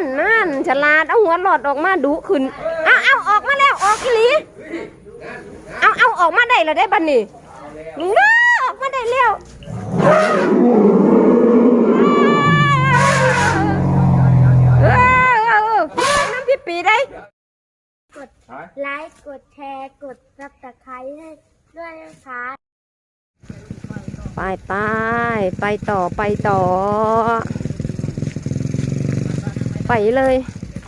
นนั่นฉลาดเอาหัวหลอดออกมาดุขึ้นเอาเอาออกมาแล้วออกอีหลีเอาเอาออกมาได้แล้วได้บัดนี้ว้าออกมาได้แล้วน้ำพี่ปีได้กดไลค์กดแชร์กดซับสไครต์ให้ด้วยนะคะไปไปไปต่อไปต่อ ไปเลย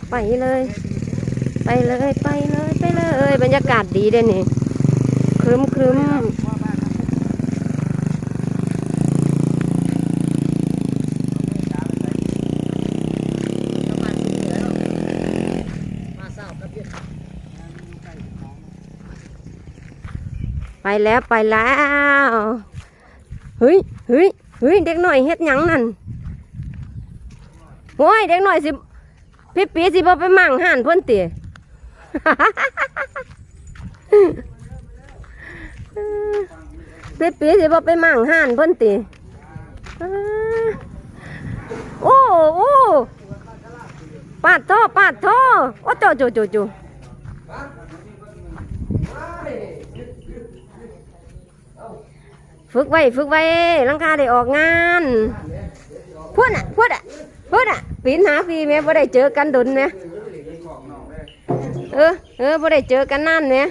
ไปเลย ไปเลยไปเลยไปเลย บรรยากาศดีเด้นี่ครึ้มครึ้มไปแล้วไปแล้วเฮ้ยเฮ้ยเฮ้ยเด็กหน่อยเฮ็ดยังนั่นโอ้ยเด็กหน่อยสิ พี่ปีสิบ่ไปมั่งห่านเพิ่นติพี่ปีสิบ่ไปมั่งห่านเพิ่นติอ่าโอ้โอ้ปาดท่อปาดท่อโอ้โจโจโจโจฝึกไว้ฝึกไว้หลังคาได้ออกงานพูดอะพูดอะ พูดอะปีนหาฟีแม่บ่ได้เจอกันดุนแม่เออเออบ่ได้เจอกันนานแม่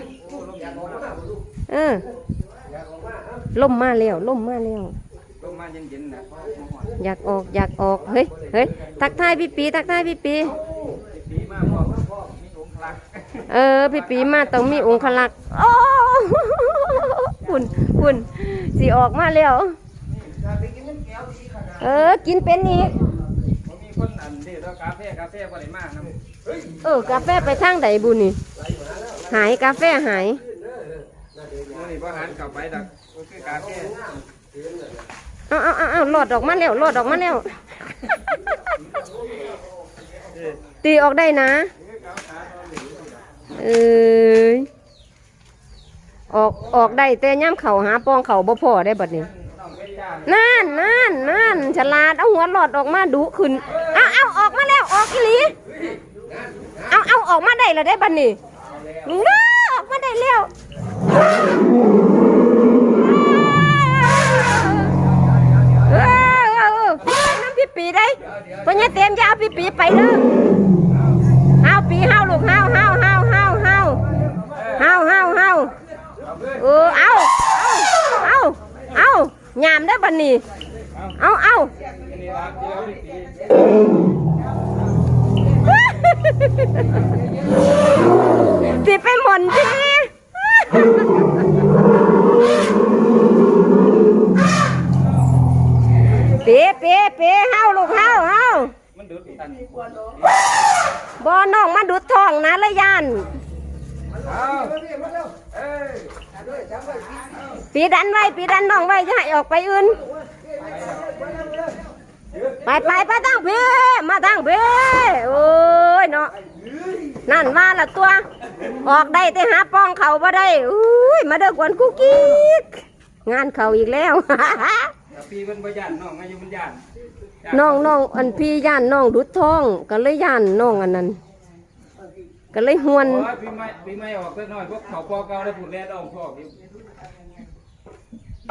เออล่มมาแล้วล่มมาแล้วลงมาเย็นๆนะอยากออกอยากออกเฮ้ยเฮ้ยทักทายพี่ปีทักทายพี่ปีเออพี่ปีมาต้องมีองคลักษ์โอ้คุณคุณสิออกมาแล้วเออกินเป็นอีก อันนี้แล้วกาแฟกาแฟบ่ได้มากนะเออกาแฟไปทางใดบุนี่ หายกาแฟหายมื้อนี้บ่หันกลับไปดอกก็คือกาแฟเอาเอาเอาเอาหลอดออกมาแล้วหลอดออกมาแล้ว ตีออกได้นะ เอ้ยออกออกได้แต่ย่ำเข่าหาปองเข่าบ่พอได้บัดนี้ นั่นนั่นนั่นฉลาด เอาหัวหลอดออกมาดุขึ้น เอาเอาออกมาแล้วออกอีหลีเอาเอาออกมาได้แล้วได้บัดนี้ว้าออกมาได้แล้ว เอาเอาเปีสิไปหม่นทีเป๊ะเป๊ะเป๊ะเฮาลูกเฮาเฮามันดุดตันบ่น้องมาดุดท้องนะละย่านเอาเอ้ยปีดันไว้ปีดันน้องไว้จะให้ออกไปอื่น ไปไปไปตั้งเพ่มาตั้งเพ่โอ้ยเนาะนั่นมาละตัว ออกได้แต่หาป้องเขาบ่ได้อุ้ยมาเด้อกวนกุ๊กกิ๊กงานเขาอีกแล้วกาปีมันบ่ย่านน้องมาอยู่มันย่านน้องน้องอันพี่ย่านน้องดุดท้อง ก็เลยย่านน้องอันนั้น ก็เลยหวนโอ้ยปีใหม่ปีใหม่ออกสักหน่อยพวกเขาปอเก่าได้พูดแล้วออกพ่ออยู่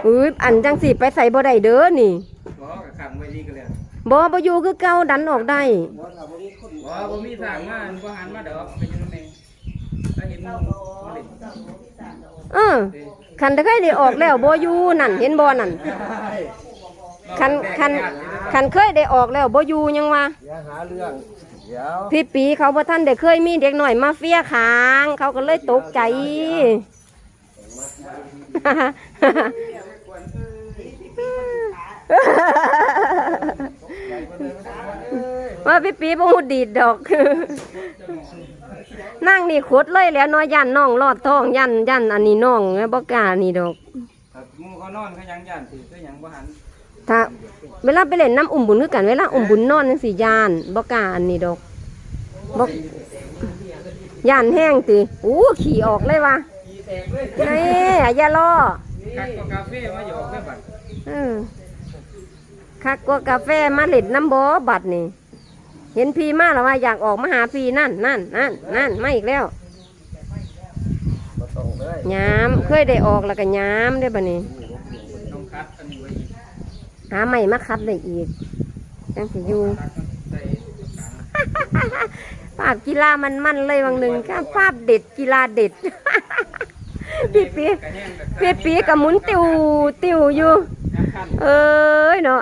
อุ้ยอันจังสิไปใส่บ่ได้เด้อนี่บ่ก็ขังไว้ดีกันแล้ว บ่บ่อยู่คือเก่าดันออกได้บ่บ่มีทางมาบ่หันมาดอกไปอยู่นั่นเองถ้าเห็นมันเล่นเออคันตะไคร้ได้ออกแล้วบ่อยู่นั่นเห็นบ่นั่นคันคันคันเคยได้ออกแล้วบ่อยู่ยังว่าอย่าหาเรื่องเดี๋ยวพี่ปีเขาบ่ทันได้เคยมีเด็กหน่อยมาเฟียขาง เขาก็เลยตกใจ ว่าพี่ปีบ่ฮู้ดีดดอก นั่งนี่ขดเลยแหล้วน้อยยันน้องรอดท้องยันยันอันนี้น้องบ่กล้านี่ดอกถ้าหมู่เขานอนเขายังย่านสิเขายังบ่หันถ้าเวลาไปเล่นน้ำอุ่มบุญคือกันเวลาอุ่มบุญนอนจังสิยานบ่กล้าอันนี้ดอกบ่ยานแห้งติอู้ขี่ออกเลยว่ะขี่แตกเลยนี่อย่าล้อคักก็กาแฟมาหยอกแม่บัดเออ คักกว่ากาแฟมาเล่นน้ำบ่บัดนี่ เห็นพี่มาแล้วว่าอยากออกมาหาพี่นั่นนั่นนั่นนั่นมาอีกแล้วบ่ตรงเลยยามเคยได้ออกแล้วก็ยามได้อบัดนี้ต้องคัดอันนี้ไว้อีกหาใหม่มาคัดได้อีกจังสิอยู่คัดใส่ภาพกีฬามันมันๆเลยวังหนึ่งก็ภาพเด็ดกีฬาเด็ดพี่ปีกระแห้งกับพี่ปีกับหมุนติวติวอยู่น้ำขั้นเอ้ยเนาะ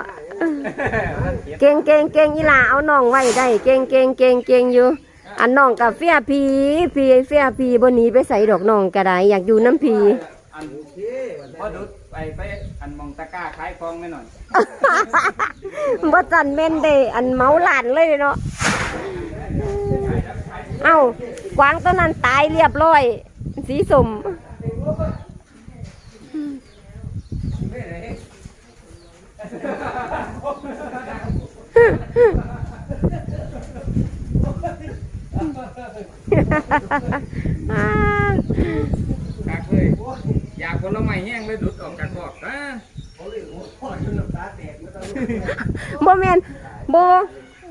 เก่งเก่งเก่งอีหลาเอาน้องไว้ได้ เก่งเก่งเก่งเก่งอยู่อันน้องกับเฟียพีพีเฟียพีบนหนี้ไปใส่ดอกน้องก็ได้อยากอยู่น้ำพีอันพอดุดไปไปอันมองตะกร้าขายฟองไม่หน่อยบ่จันเม่นเดอันเมาหลานเลยเนาะเอ้ากวางตัวนั้นตายเรียบร้อย สีสม คักเลยอยากผลไม้แห้งเลยดุดออกจากกอกนะบ่แม่นบ่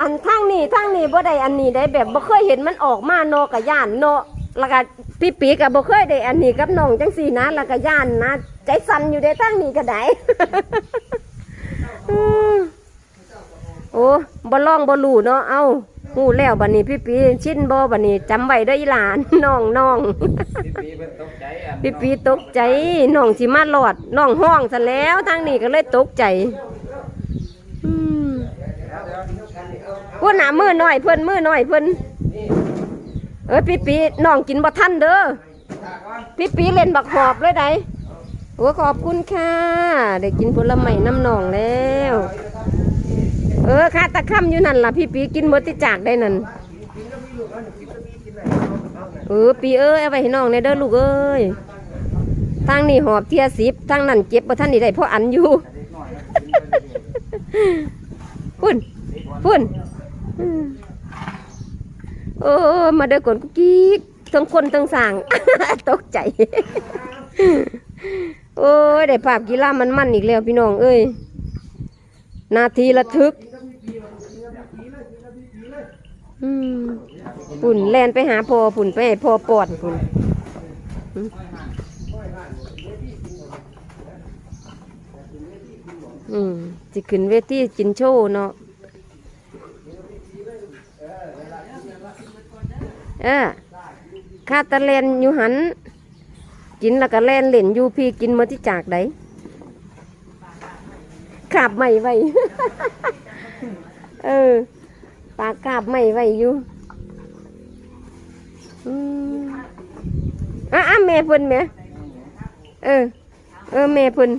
อันทางนี้ทางนี้บ่ได้อันนี้ได้แบบบ่เคยเห็นมันออกมาเนาะกะย่านเนาะแล้วก็พี่ปีก็บ่เคยได้อันนี้กับน้องจังซี่นะแล้วก็ย่านนะ ใจสั่นอยู่ได้ทางนี้ก็ได้ โอ้บ่ลองบ่รู้เนาะ เอ้าฮู้แล้วบัดนี้พี่ปีชินบ่บัดนี้จำไว้เด้ออีหลานน้องน้องพี่ปีเป็นตกใจอันพี่ปีตกใจน้องสิมาหลอดน้องห้องซะแล้วทางนี้ก็เลยตกใจอืมพูดหนามือหน่อยเพิ่นมือหน่อยเพิ่นเอ้ยพี่ปีน้องกินบ่ทันเด้อพี่ปีเล่นบักหอบเลยไดโอ้ขอบคุณค่ะได้กินผลไม้น้ำหนองแล้ว เออค่ะตะค่ำอยู่นั่นล่ะพี่ปีกินหมดที่จากได้นั่นเออปีเอ้ยเอาไปให้น้องในเด้อลูกเอ้ยทางนี้หอบเทียสิบทางนั้นเจ็บบ่ท่านนี่ได้เพราะอันอยู่พุ่นพุ่นอืมโอ้มาเด้อกดกุ๊กกิ๊กทั้งคนทั้งสร้างตกใจ โอ้ยได้ภาพกีฬามันมันอีกแล้วพี่น้องเอ้ยนาทีระทึก อืมปุ่นแลนไปหาพอปุ่นไปให้พอปอดปุ่นอืมอืมจิขึ้นเวทีจินโชว์เนาะเออข้าตะแลนอยู่หัน กินแล้วก็แลนเล่นอยู่พี่กินมาที่จากไดขาบใหม่ไว้ เออ ปลากาบไม่ไหวอยู่อืมอะอะแม่เพิ่นแม่เออ เออแม่เพิ่น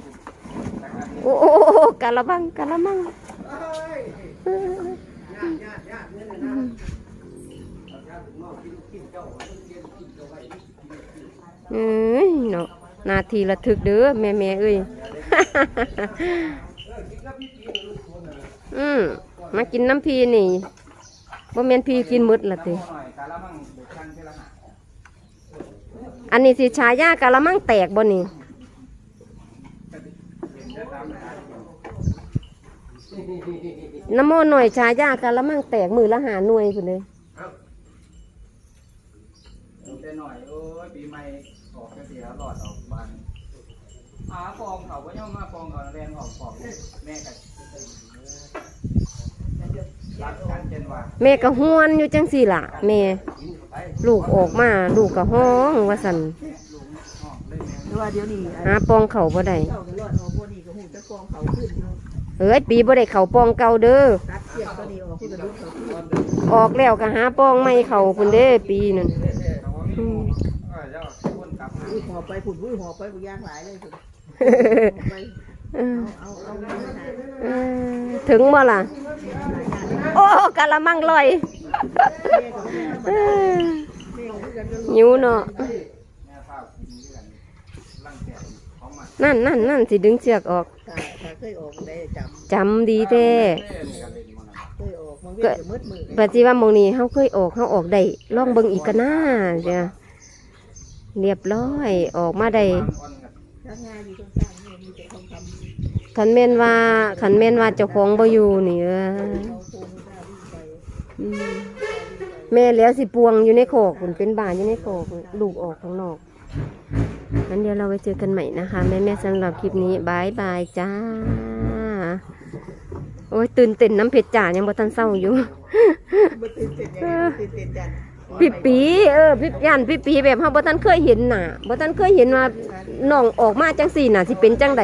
โอ้โอ้กะละบังกะละมังเออเอ้ยเนาะนาทีระทึกเด้อแม่แม่เอ้ยอืมมากินน้ำพีนี่ บ่แม่นพีกินหมดละติ หน่อยกะละมังเด็กช่างเทละหาอันนี้สิชายากะละมังแตกบ่นี่เห็นได้ตามหาน้ำโมหน่อยชายากะละมังแตกมือละหาหน่วยพุ่นเลยได้หน่อย โอ้ยปีใหม่ออกเสียหลอดออกบานหาฟองเขาก็ย่อมมาฟองเขาแรงออกฟองแม่กัน แม่ก็ห้วนอยู่จังสี่ล่ะแม่ลูกออกมา ลูกก็ห้องว่าสั่นว่าเดี๋ยวนี้หาปองเขาบ่ได้เจ้าก็รอดออกพวกนี้ก็หูจะกองเขาขึ้นอยู่เอ้ยปีบ่ได้เขาปองเก่าเด้อตัดเสียบตัวนี้ออกที่กระดุกเขาขึ้นออกแล้วก็หาปองใหม่เขาพุ่นเด้ปีนั่นอืมอุ้ยหอบไปผุดอุ้ยหอบไปบุกย่างหลายเลยผุดหอบไปเออเอาเอาเอาเอาหาเออถึงบ่ล่ะโอ้ กะละมังลอยเออหิวเนาะนั่นนั่นนั่นสิดึงเชือกออกถ้าถ้าเคยออกได้จจำดีแท้ำเคยออกมันเวียนจะมืดมือปฏิว่าหมองนี้เฮาเคยออกเฮาออกได้ลองเบิ่งอีกกันนะจ้ะเรียบร้อยออกมาได้ทำงานอยู่ตรงกลางเนี่ยมีแต่ทองคำคันแม่นว่าคันแม่นว่าเจ้าของบ่อยู่นี่ แม่แล้วสิปวงอยู่ในโขกคุณเป็นบานอยู่ในโขกลูกออกข้างนอกงั้นเดี๋ยวเราไปเจอกันใหม่นะคะ แม่แม่สำหรับคลิปนี้บายบายจ้า โอ้ยตื่นเต้นน้ำเพชรจ่ายังบ่ทันเศร้าอยู่บ่ตื่นเต้นยังไงตื่นเต้นจังพี่ปีเออพี่ยันพี่ปีแบบเฮาบ่ทันเคยเห็นน่ะบ่ทันเคยเห็นว่าน้องออกมาจังสี่น่ะสิเป็นจังได